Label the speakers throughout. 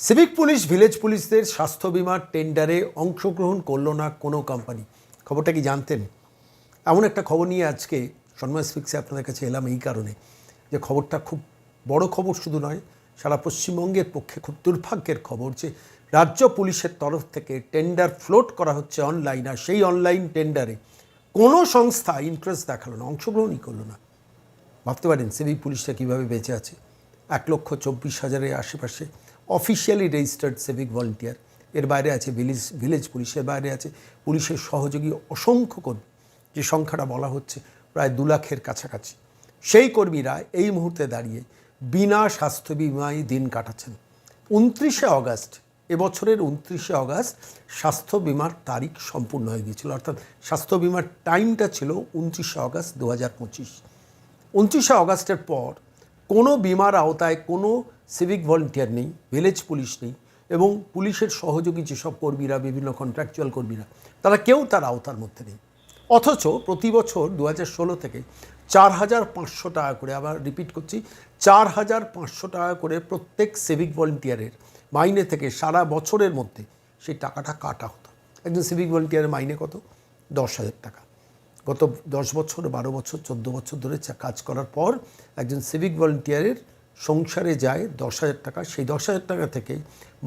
Speaker 1: Civic police village পুলিশদের স্বাস্থ্য বিমার টেন্ডারে অংশগ্রহণ করল না কোনো কোম্পানি খবরটা কি জানতেন? এমন একটা খবর নিয়ে আজকে সন্ময় স্পিক্সে আপনাদের কাছে এলাম এই কারণে। যে খবরটা খুব বড় খবর শুধু নয়, সারা পশ্চিমবঙ্গের পক্ষে খুব দুর্ভাগ্যের খবর যে, রাজ্য পুলিশের তরফ থেকে টেন্ডার ফ্লোট করা হচ্ছে অনলাইন আর সেই অনলাইন টেন্ডারে কোনো সংস্থা ইন্টারেস্ট দেখাল না, অংশগ্রহণই করল না। ভাবতে পারেন সিভিক পুলিশটা কীভাবে বেঁচে আছে? এক লক্ষ চব্বিশ হাজারের আশেপাশে অফিসিয়ালি রেজিস্টার্ড সিভিক ভলেন্টিয়ার এর বাইরে আছে ভিলেজ ভিলেজ পুলিশের বাইরে আছে পুলিশের সহযোগী অসংখ্য কর্মী, যে সংখ্যাটা বলা হচ্ছে প্রায় দু লাখের কাছাকাছি। সেই কর্মীরা এই মুহূর্তে দাঁড়িয়ে বিনা স্বাস্থ্য বিমায় দিন কাটাচ্ছেন। উনত্রিশে অগাস্ট, এবছরের উনত্রিশে অগাস্ট স্বাস্থ্য বিমার তারিখ সম্পূর্ণ হয়ে গিয়েছিল। অর্থাৎ স্বাস্থ্য বিমার টাইমটা ছিল উনত্রিশে অগাস্ট দু হাজার পঁচিশ। উনত্রিশে অগাস্টের পর কোনো বিমার আওতায় কোনো সিভিক ভলেন্টিয়ার নেই ভিলেজ পুলিশ নেই এবং পুলিশের সহযোগী যেসব কর্মীরা, বিভিন্ন কন্ট্রাকচুয়াল কর্মীরা, তারা কেউ তার আওতার মধ্যে নেই। অথচ প্রতি বছর দু থেকে চার হাজার পাঁচশো টাকা করে, আবার রিপিট করছি চার হাজার পাঁচশো টাকা করে প্রত্যেক সিভিক ভলেন্টিয়ারের মাইনে থেকে সারা বছরের মধ্যে সেই টাকাটা কাটা হতো। একজন সিভিক ভলেন্টিয়ারের মাইনে কত? দশ হাজার টাকা। গত দশ বছর, বারো বছর, চোদ্দ বছর ধরে কাজ করার পর একজন সিভিক ভলেন্টিয়ারের সংসারে যায় দশ হাজার টাকা, সেই দশ হাজার টাকা থেকে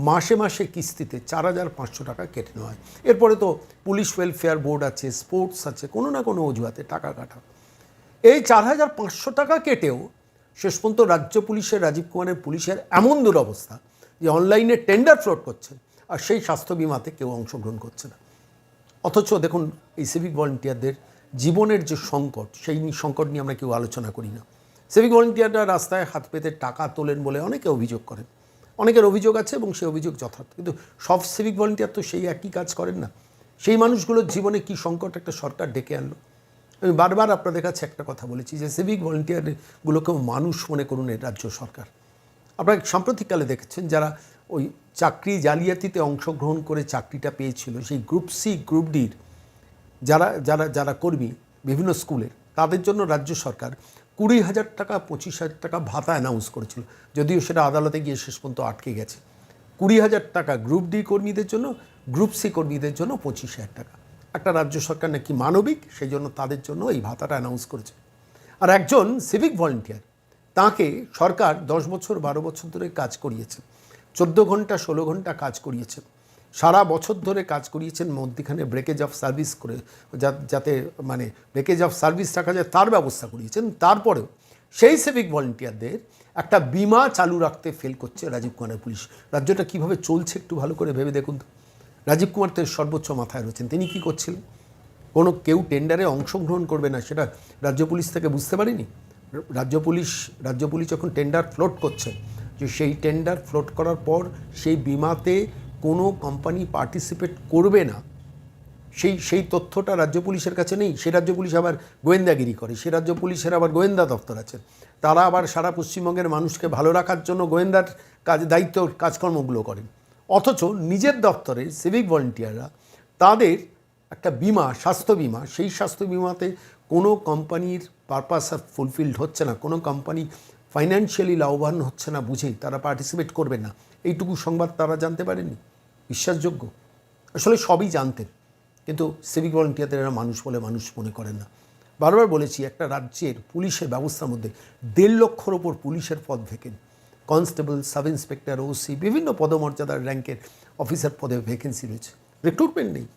Speaker 1: মাসে মাসে কিস্তিতে চার হাজার পাঁচশো টাকা কেটে নেওয়া হয়। এরপরে তো পুলিশ ওয়েলফেয়ার বোর্ড আছে স্পোর্টস আছে, কোনো না কোনো অজুহাতে টাকা কাটা। এই চার হাজার পাঁচশো টাকা কেটেও শেষ পর্যন্ত রাজ্য পুলিশের, রাজীব কুমারের পুলিশের এমন দুরবস্থা যে অনলাইনে টেন্ডার ফ্রড করছে আর সেই স্বাস্থ্য বিমাতে কেউ অংশগ্রহণ করছে না। অথচ দেখুন, এই সিভিক ভলেন্টিয়ারদের জীবনের যে সংকট, সেই সংকট নিয়ে আমরা কেউ আলোচনা করি না। সিভিক ভলেন্টিয়াররা রাস্তায় হাত পেতে টাকা তোলেন বলে অনেকে অভিযোগ করেন। অনেকের অভিযোগ আছে এবং সেই অভিযোগ যথার্থ। কিন্তু সব সিভিক ভলেন্টিয়ার তো সেই একই কাজ করেন না। সেই মানুষগুলোর জীবনে কি সংকট একটা সরকার ডেকে আনলো? আমি বারবার আপনাদের কাছে একটা কথা বলেছি যে সিভিক ভলেন্টিয়ারগুলোকেও মানুষ মনে করুন এই রাজ্য সরকার। আপনারা সাম্প্রতিককালে দেখেছেন যারা ওই চাকরি জালিয়াতিতে অংশগ্রহণ করে চাকরিটা পেয়েছিল, সেই গ্রুপ সি, গ্রুপ ডির যারা যারা যারা কর্মী বিভিন্ন স্কুলের, তাদের জন্য রাজ্য সরকার কুড়ি হাজার টাকা, পঁচিশ হাজার টাকা ভাতা অ্যানাউন্স করেছিল। যদিও সেটা আদালতে গিয়ে শেষ পর্যন্ত আটকে গেছে। কুড়ি হাজার টাকা গ্রুপ ডি কর্মীদের জন্য গ্রুপ সি কর্মীদের জন্য পঁচিশ হাজার টাকা। একটা রাজ্য সরকার নাকি মানবিক, সেই জন্য তাদের জন্য এই ভাতাটা অ্যানাউন্স করেছে। আর একজন সিভিক ভলেন্টিয়ার তাকে সরকার দশ বছর, বারো বছর ধরে কাজ করিয়েছে। চোদ্দ ঘণ্টা, ষোলো ঘণ্টা কাজ করিয়েছেন সারা বছর ধরে কাজ করিয়েছেন, মধ্যিখানে ব্রেকেজ অফ সার্ভিস করে যাতে মানে ব্রেকেজ অফ সার্ভিস রাখা যায়, তার ব্যবস্থা করিয়েছেন। তারপরেও সেই সিভিক ভলেন্টিয়ারদের একটা বিমা চালু রাখতে ফেল করছে রাজীব কুমারের পুলিশ। রাজ্যটা কীভাবে চলছে একটু ভালো করে ভেবে দেখুন তো। রাজীব কুমার তো সর্বোচ্চ মাথায় রয়েছেন। তিনি কি করছিলেন? কোনো কেউ টেন্ডারে অংশগ্রহণ করবে না, সেটা রাজ্য পুলিশ থেকে বুঝতে পারিনি? রাজ্য পুলিশ রাজ্য পুলিশ যখন টেন্ডার ফ্লোট করছে, যে সেই টেন্ডার ফ্লোট করার পর সেই বিমাতে কোনো কোম্পানি পার্টিসিপেট করবে না, সেই সেই তথ্যটা রাজ্য পুলিশের কাছে নেই। সে রাজ্য পুলিশ আবার গোয়েন্দাগিরি করে, সে রাজ্য পুলিশের আবার গোয়েন্দা দপ্তর আছে। তারা আবার সারা পশ্চিমবঙ্গের মানুষকে ভালো রাখার জন্য গোয়েন্দার কাজ, দায়িত্ব, কাজকর্মগুলো করেন অথচ নিজের দপ্তরে সিভিক ভলেন্টিয়াররা তাদের একটা বিমা, স্বাস্থ্য বিমা, সেই স্বাস্থ্য বিমাতে কোনো কোম্পানির পারপাস ফুলফিলড হচ্ছে না, কোনো কোম্পানি ফাইন্যান্সিয়ালি লাভবান হচ্ছে না বুঝেই তারা পার্টিসিপেট করবে না। এইটুকু সংবাদ তারা জানতে পারেনি? বিশ্বাসযোগ্য। আসলে সবই জানতেন। কিন্তু সিভিক ভলেন্টিয়ারদের এরা মানুষ বলে মানুষ মনে করেন না। বারবার বলেছি, একটা রাজ্যের পুলিশের ব্যবস্থার মধ্যে দেড় লক্ষর ওপর পুলিশের পদ vacant constable sub inspector OC বিভিন্ন পদমর্যাদার র্যাঙ্কের অফিসার পদে ভ্যাকেন্সি রয়েছে। রিক্রুটমেন্ট নেই।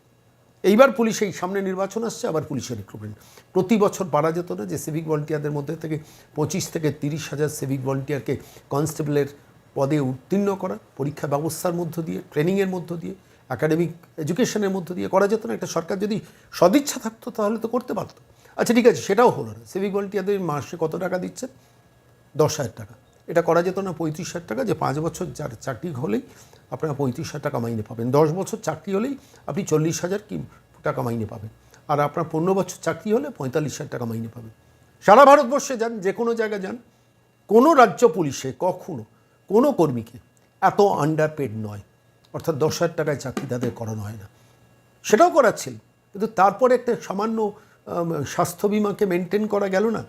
Speaker 1: এইবার পুলিশ এই সামনে নির্বাচন আসছে, আবার পুলিশের রিক্রুটমেন্ট প্রতি বছর পারা যেত না যে সিভিক ভলেন্টিয়ারদের মধ্যে থেকে পঁচিশ থেকে তিরিশ হাজার সিভিক ভলেন্টিয়ারকে কনস্টেবলের পদে উত্তীর্ণ করা, পরীক্ষা ব্যবস্থার মধ্য দিয়ে, ট্রেনিংয়ের মধ্য দিয়ে একাডেমিক এডুকেশনের মধ্য দিয়ে করা যেত না। একটা সরকার যদি সদিচ্ছা থাকতো তাহলে তো করতে পারতো। আচ্ছা ঠিক আছে, সেটাও হলো না। সিভিক ভলেন্টিয়ারদের মাসে কত টাকা দিচ্ছে দশ হাজার টাকা। এটা করা যেত না পঁয়ত্রিশ হাজার টাকা, যে পাঁচ বছর যার চাকরি হলেই আপনারা পঁয়ত্রিশ হাজার টাকা মাইনে পাবেন। দশ বছর চাকরি হলেই আপনি চল্লিশ হাজার কি টাকা মাইনে পাবেন। আর আপনার পনেরো বছর চাকরি হলে পঁয়তাল্লিশ হাজার টাকা মাইনে পাবেন। সারা ভারতবর্ষে যান, যে কোনো জায়গায় যান, কোনো রাজ্য পুলিশে কখনো কোনো কর্মীকে এত আন্ডারপেড নয়। অর্থাৎ দশ হাজার টাকায় চাকরি তাদের করানো হয় না। সেটাও করাচ্ছিল। কিন্তু তারপরে একটা সামান্য স্বাস্থ্য বিমাকে মেনটেন করা গেল না।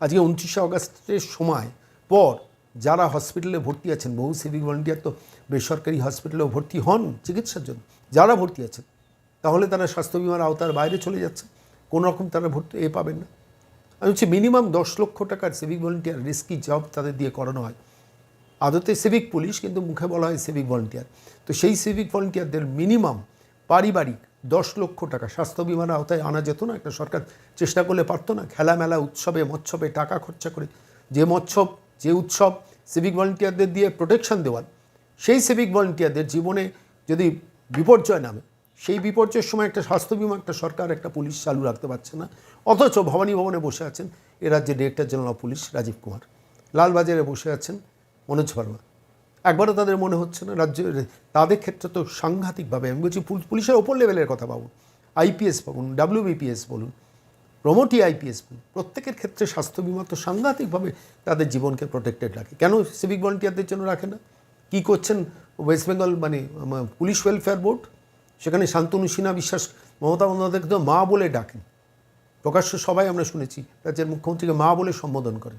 Speaker 1: আজকে উনত্রিশে অগস্টের সময় পর যারা হসপিটালে ভর্তি আছেন, বহু সিভিক ভলেন্টিয়ার তো বেসরকারি হসপিটালেও ভর্তি হন চিকিৎসার জন্য, যারা ভর্তি আছেন, তাহলে তারা স্বাস্থ্য বিমার আওতার বাইরে চলে যাচ্ছে। কোনো রকম তারা ভর্তি এ পাবেন না। আমি হচ্ছে মিনিমাম দশ লক্ষ টাকার সিভিক ভলেন্টিয়ার রিস্কি জব তাদের দিয়ে করানো হয়। আদতে সিভিক পুলিশ কিন্তু মুখে বলা হয় সিভিক ভলেন্টিয়ার তো সেই সিভিক ভলেন্টিয়ারদের মিনিমাম পারিবারিক দশ লক্ষ টাকা, স্বাস্থ্য বিমার আওতায় আনা যেত না, একটা সরকার চেষ্টা করলে পারতো না, খেলামেলা, উৎসবে, মৎসবে টাকা খরচা করে। যে মৎসব, যে উৎসব সিভিক ভলেন্টিয়ারদের দিয়ে প্রোটেকশন দেওয়ার, সেই সিভিক ভলেন্টিয়ারদের জীবনে যদি বিপর্যয় নামে, সেই বিপর্যয়ের সময় একটা স্বাস্থ্য বিমা, একটা সরকার, একটা পুলিশ চালু রাখতে পারছে না। অথচ ভবানী ভবনে বসে আছেন এ রাজ্যের director general of police Rajeev Kumar. লালবাজারে বসে আছেন মনোজ ভার্মা একবারও তাদের মনে হচ্ছে না রাজ্যের তাদের ক্ষেত্রে তো সাংঘাতিকভাবে, আমি বলছি পুল- পুলিশের ওপর লেভেলের কথা পাবো আইপিএস বলুন ডাব্লিউবিপিএস বলুন, প্রমোটি আইপিএস বলুন, প্রত্যেকের ক্ষেত্রে স্বাস্থ্য বিমা তো সাংঘাতিকভাবে তাদের জীবনকে প্রোটেক্টেড রাখে। কেন সিভিক ভলেন্টিয়ারদের জন্য রাখে না? কী করছেন ওয়েস্ট বেঙ্গল মানে পুলিশ ওয়েলফেয়ার বোর্ড সেখানে শান্তনু সিনহা বিশ্বাস, মমতা বন্দ্যোপাধ্যায়কে মা বলে ডাকেন। প্রকাশ্য সবাই আমরা শুনেছি, রাজ্যের মুখ্যমন্ত্রীকে মা বলে সম্বোধন করেন।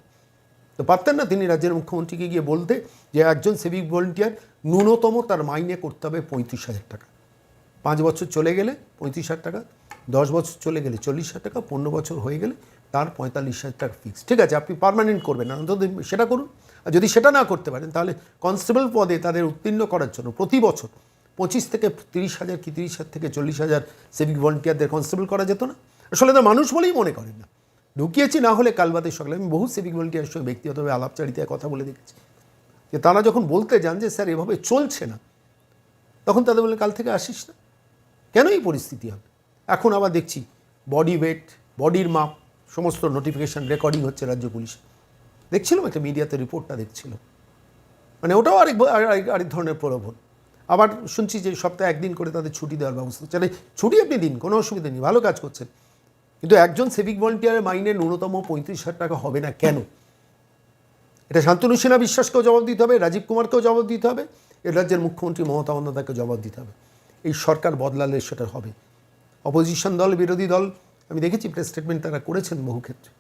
Speaker 1: তো পারতেন না তিনি রাজ্যের মুখ্যমন্ত্রীকে গিয়ে বলতে যে একজন সিভিক ভলেন্টিয়ার ন্যূনতম তার মাইনে করতে হবে পঁয়ত্রিশ হাজার টাকা। পাঁচ বছর চলে গেলে পঁয়ত্রিশ হাজার টাকা, দশ বছর চলে গেলে চল্লিশ হাজার টাকা, পনেরো বছর হয়ে গেলে তার পঁয়তাল্লিশ হাজার টাকা ফিক্স ঠিক আছে, আপনি পার্মানেন্ট করবেন, অন্তত সেটা করুন। আর যদি সেটা না করতে পারেন, তাহলে কনস্টেবল পদে তাদের উত্তীর্ণ করার জন্য প্রতি বছর পঁচিশ থেকে তিরিশ হাজার কি তিরিশ হাজার থেকে চল্লিশ হাজার সিভিক ভলেন্টিয়ারদের কনস্টেবল করা যেত না। আসলে তো মানুষ বলেই মনে করেন না। ঢুকিয়েছি না হলে কালবাদে সকালে। আমি বহু সিভিক ভলেন্টিয়ারের সঙ্গে ব্যক্তিগতভাবে আলাপচারিতায় কথা বলে দেখেছি। যে তারা যখন বলতে যান যে, স্যার, এভাবে চলছে না। তখন তাদের বলে কাল থেকে আসিস না। কেন এই পরিস্থিতি হবে? এখন আবার দেখছি বডি ওয়েট বডির মাপ, সমস্ত নোটিফিকেশান রেকর্ডিং হচ্ছে রাজ্য পুলিশ। দেখছিলাম একটা মিডিয়াতে রিপোর্টটা দেখছিলাম। মানে ওটাও আরেক আরেক আরেক ধরনের প্রলোভন। আবার শুনছি যে সপ্তাহে একদিন করে তাদের ছুটি দেওয়ার ব্যবস্থা হচ্ছে। ছুটি আপনি দিন, কোনো অসুবিধা নেই, ভালো কাজ করছেন। কিন্তু একজন সিভিক ভলেন্টিয়ারের মাইনে ন্যূনতম পঁয়ত্রিশ হাজার টাকা হবে না কেন? এটা শান্তনু সিনহা বিশ্বাসকেও জবাব দিতে হবে, রাজীব কুমারকেও জবাব দিতে হবে, এ রাজ্যের মুখ্যমন্ত্রী মমতা বন্দ্যোপাধ্যায়কে জবাব দিতে হবে। এই সরকার বদলালে সেটা হবে। অপোজিশন দল, বিরোধী দল, আমি দেখেছি প্রেস স্টেটমেন্ট তারা করেছেন বহু ক্ষেত্রে,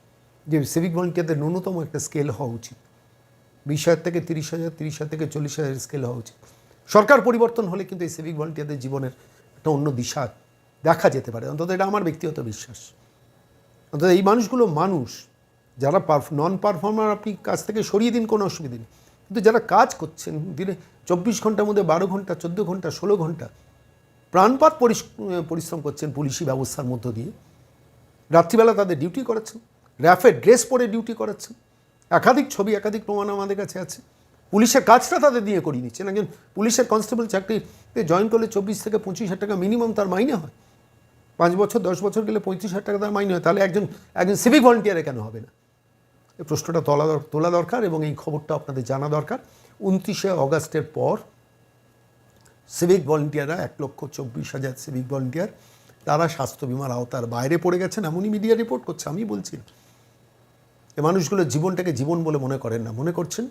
Speaker 1: যে সিভিক ভলেন্টিয়ারদের ন্যূনতম একটা স্কেল হওয়া উচিত। বিশ হাজার থেকে তিরিশ হাজার তিরিশ হাজার থেকে চল্লিশ হাজার স্কেল হওয়া উচিত। সরকার পরিবর্তন হলে কিন্তু এই সিভিক ভলেন্টিয়ারদের জীবনের একটা অন্য দিশা দেখা যেতে পারে। অন্তত এটা আমার ব্যক্তিগত বিশ্বাস। অন্তত এই মানুষগুলো মানুষ। যারা পারফ নন পারফর্মার আপনি কাজ থেকে সরিয়ে দিন, কোনো অসুবিধা নেই। কিন্তু যারা কাজ করছেন, দিনে চব্বিশ ঘণ্টার মধ্যে বারো ঘণ্টা, চোদ্দ ঘণ্টা, ষোলো ঘণ্টা, প্রাণপাত পরিশ্রম করছেন পুলিশি ব্যবস্থার মধ্য দিয়ে। রাত্রিবেলা তাদের ডিউটি করাচ্ছেন র্যাফের ড্রেস পরে ডিউটি করাচ্ছেন। একাধিক ছবি, একাধিক প্রমাণ আমাদের কাছে আছে। পুলিশের কাজটা তাদের দিয়ে করিয়ে নিচ্ছেন একজন পুলিশের কনস্টেবল চাকরিতে জয়েন করলে চব্বিশ থেকে পঁচিশ হাজার টাকা মিনিমাম তার মাইনে হয়। পাঁচ বছর, দশ বছর গেলে পঁয়ত্রিশ হাজার টাকা তার মাইনে হয়। তাহলে একজন একজন সিভিক ভলেন্টিয়ারে কেন হবে না? এই প্রশ্নটা তোলা তোলা দরকার এবং এই খবরটা আপনাদের জানা দরকার। উনত্রিশে অগাস্টের পর সিভিক ভলেন্টিয়াররা এক লক্ষ চব্বিশ হাজার সিভিক ভলেন্টিয়ার তারা স্বাস্থ্য বিমার আওতার বাইরে পড়ে গেছেন। এমনই মিডিয়া রিপোর্ট করছে আমি বলছি। এ মানুষগুলো জীবনটাকে জীবন বলে মনে করেন না। মনে করছেন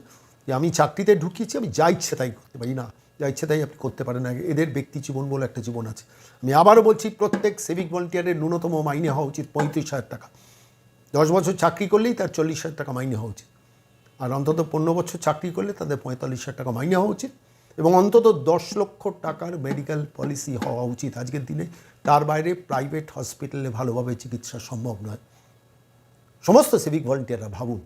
Speaker 1: যে আমি চাকরিতে ঢুকিয়েছি, আমি যা ইচ্ছে তাই করতে পারি। না যা ইচ্ছে তাই আপনি করতে পারেন। আগে এদের ব্যক্তি জীবন বলে একটা জীবন আছে। আমি আবারও বলছি, প্রত্যেক সিভিক ভলেন্টিয়ারের ন্যূনতম মাইনে হওয়া উচিত পঁয়ত্রিশ হাজার টাকা। দশ বছর চাকরি করলেই তার চল্লিশ হাজার টাকা মাইনে হওয়া উচিত। আর অন্তত পনেরো বছর চাকরি করলে তাদের পঁয়তাল্লিশ হাজার টাকা মাইনে হওয়া উচিত। এবং অন্তত দশ লক্ষ টাকার মেডিকেল পলিসি হওয়া উচিত। আজকের দিনে তার বাইরে প্রাইভেট হসপিটালে ভালোভাবে চিকিৎসা সম্ভব নয়। সমস্ত সিভিক ভলেন্টিয়াররা ভাবুন।